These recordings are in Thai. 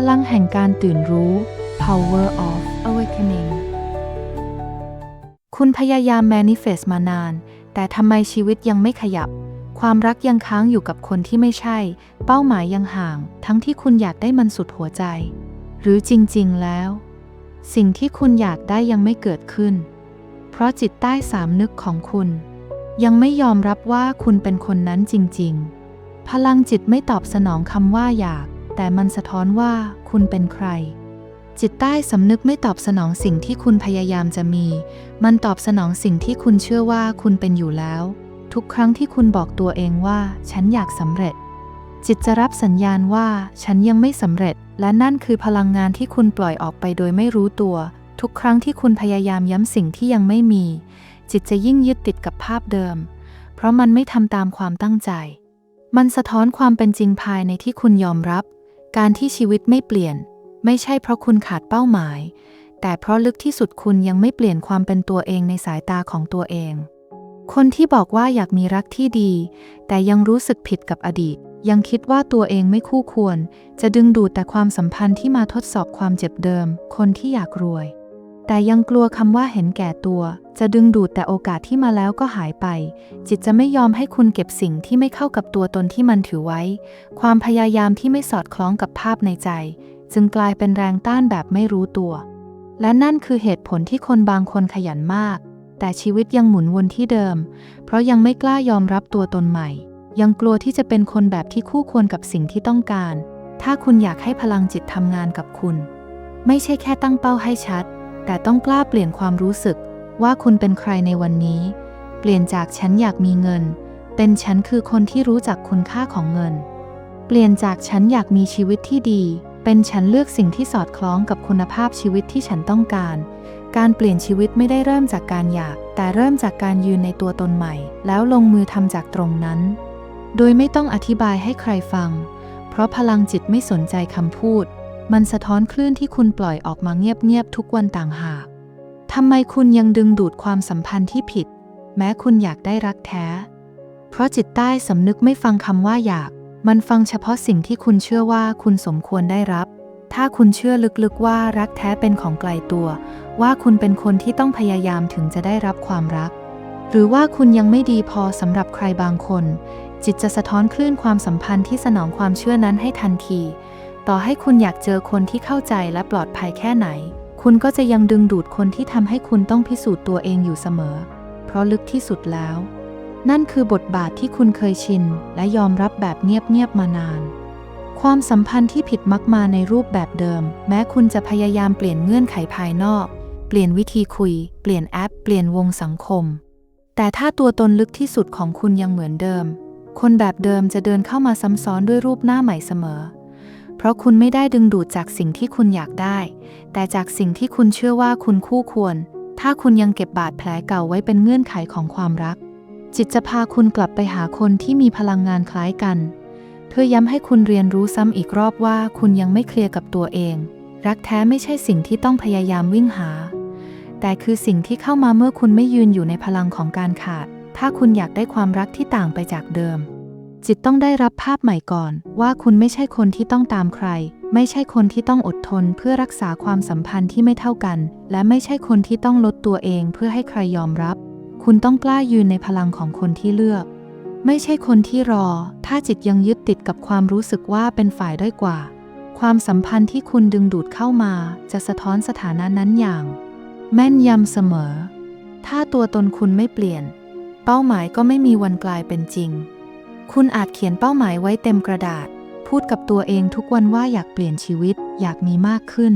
พลังแห่งการตื่นรู้ power of awakening คุณพยายาม manifest มานาน แต่ทำไมชีวิตยังไม่ขยับ ความรักยังค้างอยู่กับคนที่ไม่ใช่ เป้าหมายยังห่าง ทั้งที่คุณอยากได้มันสุดหัวใจ หรือจริง ๆ แล้ว สิ่งที่คุณอยากได้ยังไม่เกิดขึ้น เพราะจิตใต้สามนึกของคุณ ยังไม่ยอมรับว่าคุณเป็นคนนั้นจริง ๆ พลังจิตไม่ตอบสนองคำว่าอยาก แต่มันสะท้อนว่าคุณเป็นใคร จิตใต้สำนึกไม่ตอบสนองสิ่งที่คุณพยายามจะมี มันตอบสนองสิ่งที่คุณเชื่อว่าคุณเป็นอยู่แล้ว ทุกครั้งที่คุณบอกตัวเองว่า ฉันอยากสำเร็จ จิตจะรับสัญญาณว่า ฉันยังไม่สำเร็จ และนั่นคือพลังงานที่คุณปล่อยออกไปโดยไม่รู้ตัว ทุกครั้งที่คุณพยายามย้ำสิ่งที่ยังไม่มี จิตจะยิ่งยึดติดกับภาพเดิม เพราะมันไม่ทำตามความตั้งใจมันสะท้อนความเป็นจริงภายในที่คุณยอมรับ การที่ชีวิตไม่เปลี่ยน ไม่ใช่เพราะคุณขาดเป้าหมาย แต่เพราะลึกที่สุดคุณยังไม่เปลี่ยนความเป็นตัวเองในสายตาของตัวเอง คนที่บอกว่าอยากมีรักที่ดี แต่ยังรู้สึกผิดกับอดีต ยังคิดว่าตัวเองไม่คู่ควร จะดึงดูดแต่ความสัมพันธ์ที่มาทดสอบความเจ็บเดิม คนที่อยากรวย แต่ยังกลัวคำว่าเห็นแก่ตัว จะดึงดูดแต่โอกาสที่มาแล้วก็หายไป จิตจะไม่ยอมให้คุณเก็บสิ่งที่ไม่เข้ากับตัวตนที่มันถือไว้ ความพยายามที่ไม่สอดคล้องกับภาพในใจ จึงกลายเป็นแรงต้านแบบไม่รู้ตัว และนั่นคือเหตุผลที่คนบางคนขยันมาก แต่ชีวิตยังหมุนวนที่เดิม เพราะยังไม่กล้ายอมรับตัวตนใหม่ ยังกลัวที่จะเป็นคนแบบที่คู่ควรกับสิ่งที่ต้องการ ถ้าคุณอยากให้พลังจิตทำงานกับคุณ ไม่ใช่แค่ตั้งเป้าให้ชัด แต่ต้องกล้าเปลี่ยนความรู้สึกว่าคุณเป็นใครในวันนี้ เปลี่ยนจากฉันอยากมีเงิน เป็นฉันคือคนที่รู้จักคุณค่าของเงิน เปลี่ยนจากฉันอยากมีชีวิตที่ดี เป็นฉันเลือกสิ่งที่สอดคล้องกับคุณภาพชีวิตที่ฉันต้องการ การเปลี่ยนชีวิตไม่ได้เริ่มจากการอยาก แต่เริ่มจากการยืนในตัวตนใหม่ แล้วลงมือทำจากตรงนั้น โดยไม่ต้องอธิบายให้ใครฟัง เพราะพลังจิตไม่สนใจคำพูด มันสะท้อนคลื่นที่คุณปล่อยออกมาเงียบๆทุกวันต่างหาก ทำไมคุณยังดึงดูดความสัมพันธ์ที่ผิด แม้คุณอยากได้รักแท้ เพราะจิตใต้สำนึกไม่ฟังคำว่าอยาก มันฟังเฉพาะสิ่งที่คุณเชื่อว่าคุณสมควรได้รับ ถ้าคุณเชื่อลึกๆว่ารักแท้เป็นของไกลตัว ว่าคุณเป็นคนที่ต้องพยายามถึงจะได้รับความรัก หรือว่าคุณยังไม่ดีพอสำหรับใครบางคน จิตจะสะท้อนคลื่นความสัมพันธ์ที่สนองความเชื่อนั้นให้ทันที ต่อให้คุณอยากเจอคนที่เข้าใจและปลอดภัยแค่ไหน คุณก็จะยังดึงดูดคนที่ทำให้คุณต้องพิสูจน์ตัวเองอยู่เสมอ เพราะลึกที่สุดแล้ว นั่นคือบทบาทที่คุณเคยชิน และยอมรับแบบเงียบๆมานาน ความสัมพันธ์ที่ผิดมักมาในรูปแบบเดิม แม้คุณจะพยายามเปลี่ยนเงื่อนไขภายนอก เปลี่ยนวิธีคุย เปลี่ยนแอป เปลี่ยนวงสังคม แต่ถ้าตัวตนลึกที่สุดของคุณยังเหมือนเดิม คนแบบเดิมจะเดินเข้ามาซ้ำซ้อนด้วยรูปหน้าใหม่เสมอ ราะคุณไม่ได้ดึงดูดจากสิ่งที่คุณอยากได้ แต่จากสิ่งที่คุณเชื่อว่าคุณคู่ควร ถ้าคุณยังเก็บบาดแผลเก่าไว้เป็นเงื่อนไขของความรัก จิตจะพาคุณกลับไปหาคนที่มีพลังงานคล้ายกัน เพื่อย้ำให้คุณเรียนรู้ซ้ำอีกรอบว่าคุณยังไม่เคลียร์กับตัวเอง รักแท้ไม่ใช่สิ่งที่ต้องพยายามวิ่งหา แต่คือสิ่งที่เข้ามาเมื่อคุณไม่ยืนอยู่ในพลังของการขาด ถ้าคุณอยากได้ความรักที่ต่างไปจากเดิม จิตต้องได้รับภาพใหม่ก่อน ว่าคุณไม่ใช่คนที่ต้องตามใคร ไม่ใช่คนที่ต้องอดทนเพื่อรักษาความสัมพันธ์ที่ไม่เท่ากัน และไม่ใช่คนที่ต้องลดตัวเองเพื่อให้ใครยอมรับ คุณต้องกล้ายืนในพลังของคนที่เลือก ไม่ใช่คนที่รอ ถ้าจิตยังยึดติดกับความรู้สึกว่าเป็นฝ่ายด้อยกว่า ความสัมพันธ์ที่คุณดึงดูดเข้ามา จะสะท้อนสถานะนั้นอย่าง แม่นยำเสมอ ถ้าตัวตนคุณไม่เปลี่ยน เป้าหมายก็ไม่มีวันกลายเป็นจริง คุณอาจเขียนเป้าหมายไว้เต็มกระดาษ พูดกับตัวเองทุกวันว่าอยากเปลี่ยนชีวิต อยากมีมากขึ้น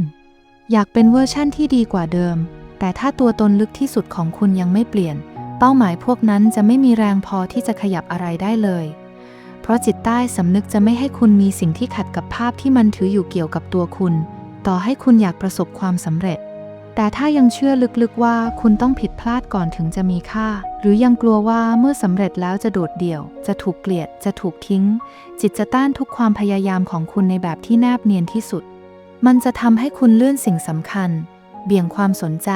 อยากเป็นเวอร์ชั่นที่ดีกว่าเดิม แต่ถ้าตัวตนลึกที่สุดของคุณยังไม่เปลี่ยน เป้าหมายพวกนั้นจะไม่มีแรงพอที่จะขยับอะไรได้เลย เพราะจิตใต้สำนึกจะไม่ให้คุณมีสิ่งที่ขัดกับภาพที่มันถืออยู่เกี่ยวกับตัวคุณ ต่อให้คุณอยากประสบความสำเร็จ แต่ถ้ายังเชื่อลึกๆว่าคุณต้องผิดพลาดก่อนถึงจะมีค่า หรือยังกลัวว่าเมื่อสำเร็จแล้วจะโดดเดี่ยว จะถูกเกลียด จะถูกทิ้ง จิตจะต้านทุกความพยายามของคุณในแบบที่แนบเนียนที่สุด มันจะทำให้คุณเลื่อนสิ่งสำคัญ เบี่ยงความสนใจ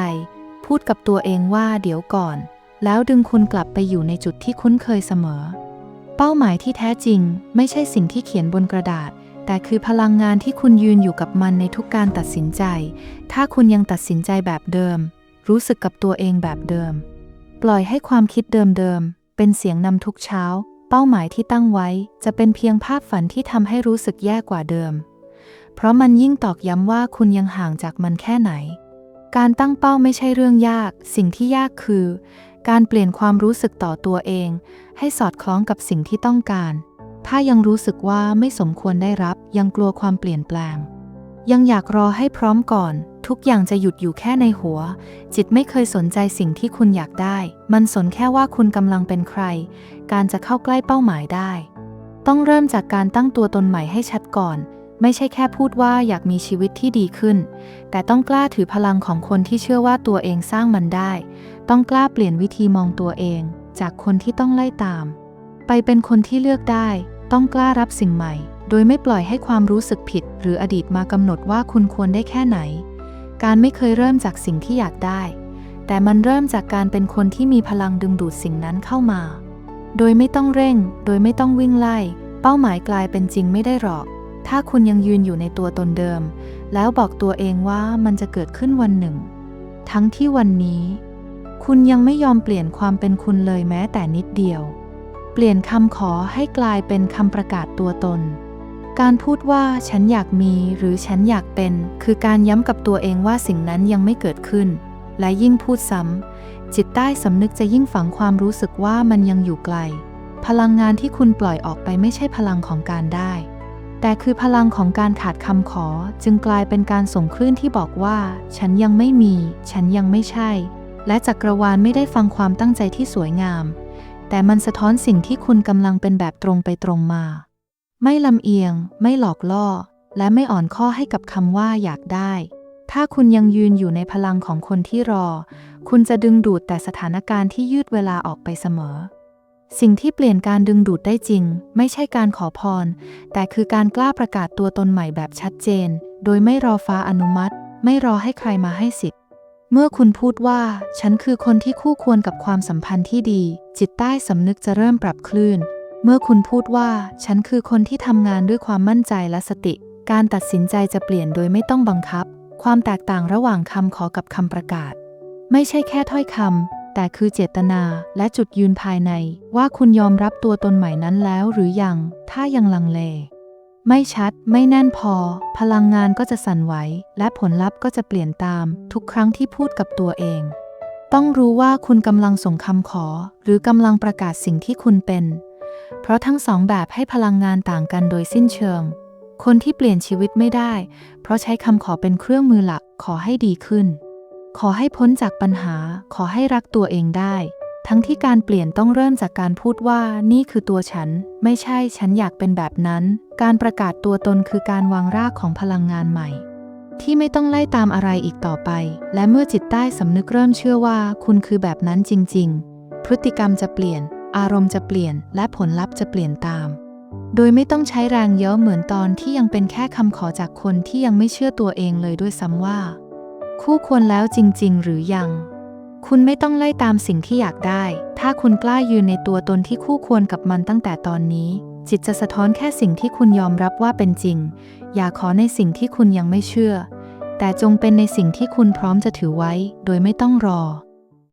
พูดกับตัวเองว่าเดี๋ยวก่อน แล้วดึงคุณกลับไปอยู่ในจุดที่คุ้นเคยเสมอ เป้าหมายที่แท้จริง ไม่ใช่สิ่งที่เขียนบนกระดาษ แต่คือพลังงานที่คุณยืนอยู่กับมันในทุกการตัดสินใจ ถ้าคุณยังตัดสินใจแบบเดิม รู้สึกกับตัวเองแบบเดิม ปล่อยให้ความคิดเดิมๆ เป็นเสียงนำทุกเช้า เป้าหมายที่ตั้งไว้ จะเป็นเพียงภาพฝันที่ทำให้รู้สึกแย่กว่าเดิม เพราะมันยิ่งตอกย้ำว่าคุณยังห่างจากมันแค่ไหน การตั้งเป้าไม่ใช่เรื่องยาก สิ่งที่ยากคือ การเปลี่ยนความรู้สึกต่อตัวเอง ให้สอดคล้องกับสิ่งที่ต้องการ ถ้ายังรู้สึกว่าไม่สมควรได้รับยังกลัวความเปลี่ยนแปลง ยังอยากรอให้พร้อมก่อน ทุกอย่างจะหยุดอยู่แค่ในหัว จิตไม่เคยสนใจสิ่งที่คุณอยากได้ มันสนแค่ว่าคุณกำลังเป็นใคร การจะเข้าใกล้เป้าหมายได้ ต้องเริ่มจากการตั้งตัวตนใหม่ให้ชัดก่อน ไม่ใช่แค่พูดว่าอยากมีชีวิตที่ดีขึ้น แต่ต้องกล้าถือพลังของคนที่เชื่อว่าตัวเองสร้างมันได้ ต้องกล้าเปลี่ยนวิธีมองตัวเอง จากคนที่ต้องไล่ตาม ไปเป็นคนที่เลือกได้ ต้องกล้ารับสิ่งใหม่ โดยไม่ปล่อยให้ความรู้สึกผิด หรืออดีตมากำหนดว่าคุณควรได้แค่ไหน การไม่เคยเริ่มจากสิ่งที่อยากได้ แต่มันเริ่มจากการเป็นคนที่มีพลังดึงดูดสิ่งนั้นเข้ามา โดยไม่ต้องเร่ง โดยไม่ต้องวิ่งไล่ เป้าหมายกลายเป็นจริงไม่ได้หรอก ถ้าคุณยังยืนอยู่ในตัวตนเดิม แล้วบอกตัวเองว่ามันจะเกิดขึ้นวันหนึ่ง ทั้งที่วันนี้ คุณยังไม่ยอมเปลี่ยนความเป็นคุณเลยแม้แต่นิดเดียว เปลี่ยนคำขอให้กลายเป็นคำประกาศตัวตน การพูดว่าฉันอยากมีหรือฉันอยากเป็น คือการย้ำกับตัวเองว่าสิ่งนั้นยังไม่เกิดขึ้น และยิ่งพูดซ้ำจิตใต้สำนึกจะยิ่งฝังความรู้สึกว่ามันยังอยู่ไกล พลังงานที่คุณปล่อยออกไปไม่ใช่พลังของการได้ แต่คือพลังของการขาดคำขอจึงกลายเป็นการส่งคลื่นที่บอกว่า ฉันยังไม่มี ฉันยังไม่ใช่ และจักรวาลไม่ได้ฟังความตั้งใจที่สวยงาม แต่มันสะท้อนสิ่งที่คุณกำลังเป็นแบบตรงไปตรงมา ไม่ลำเอียง ไม่หลอกล่อ และไม่อ่อนข้อให้กับคำว่าอยากได้ ถ้าคุณยังยืนอยู่ในพลังของคนที่รอ คุณจะดึงดูดแต่สถานการณ์ที่ยืดเวลาออกไปเสมอ สิ่งที่เปลี่ยนการดึงดูดได้จริง ไม่ใช่การขอพร แต่คือการกล้าประกาศตัวตนใหม่แบบชัดเจน โดยไม่รอฟ้าอนุมัติ ไม่รอให้ใครมาให้สิทธิ์ เมื่อคุณพูดว่า ฉันคือคนที่คู่ควรกับความสัมพันธ์ที่ดี จิตใต้สำนึกจะเริ่มปรับคลื่น เมื่อคุณพูดว่า ฉันคือคนที่ทำงานด้วยความมั่นใจและสติ การตัดสินใจจะเปลี่ยนโดยไม่ต้องบังคับ ความแตกต่างระหว่างคำขอกับคำประกาศ ไม่ใช่แค่ถ้อยคำแต่คือเจตนาและจุดยืนภายใน ว่าคุณยอมรับตัวตนใหม่นั้นแล้วหรือยัง ถ้ายังลังเล ไม่ชัด ไม่แน่นพอ พลังงานก็จะสั่นไหว และผลลัพธ์ก็จะเปลี่ยนตาม ทุกครั้งที่พูดกับตัวเอง ต้องรู้ว่าคุณกำลังส่งคำขอ หรือกำลังประกาศสิ่งที่คุณเป็น เพราะทั้งสองแบบให้พลังงานต่างกันโดยสิ้นเชิง คนที่เปลี่ยนชีวิตไม่ได้ เพราะใช้คำขอเป็นเครื่องมือหลักขอให้ดีขึ้น ขอให้พ้นจากปัญหา ขอให้รักตัวเองได้ ทั้งที่การเปลี่ยนต้องเริ่มจากการพูดว่านี่คือตัวฉัน ไม่ใช่ฉันอยากเป็นแบบนั้น การประกาศตัวตนคือการวางรากของพลังงานใหม่ ที่ไม่ต้องไล่ตามอะไรอีกต่อไป และเมื่อจิตใต้สำนึกเริ่มเชื่อว่า คุณคือแบบนั้นจริง ๆ พฤติกรรมจะเปลี่ยน อารมณ์จะเปลี่ยน และผลลัพธ์จะเปลี่ยนตาม โดยไม่ต้องใช้แรงเยอะเหมือนตอนที่ยังเป็นแค่คำขอจากคนที่ยังไม่เชื่อตัวเองเลยด้วยซ้ำว่า คู่ควรแล้วจริง ๆ หรือยัง คุณไม่ต้องไล่ตามสิ่งที่อยากได้ ถ้าคุณกล้ายืนในตัวตนที่คู่ควรกับมันตั้งแต่ตอนนี้ จิตจะสะท้อนแค่สิ่งที่คุณยอมรับว่าเป็นจริง อย่าขอในสิ่งที่คุณยังไม่เชื่อ แต่จงเป็นในสิ่งที่คุณพร้อมจะถือไว้ โดยไม่ต้องรอ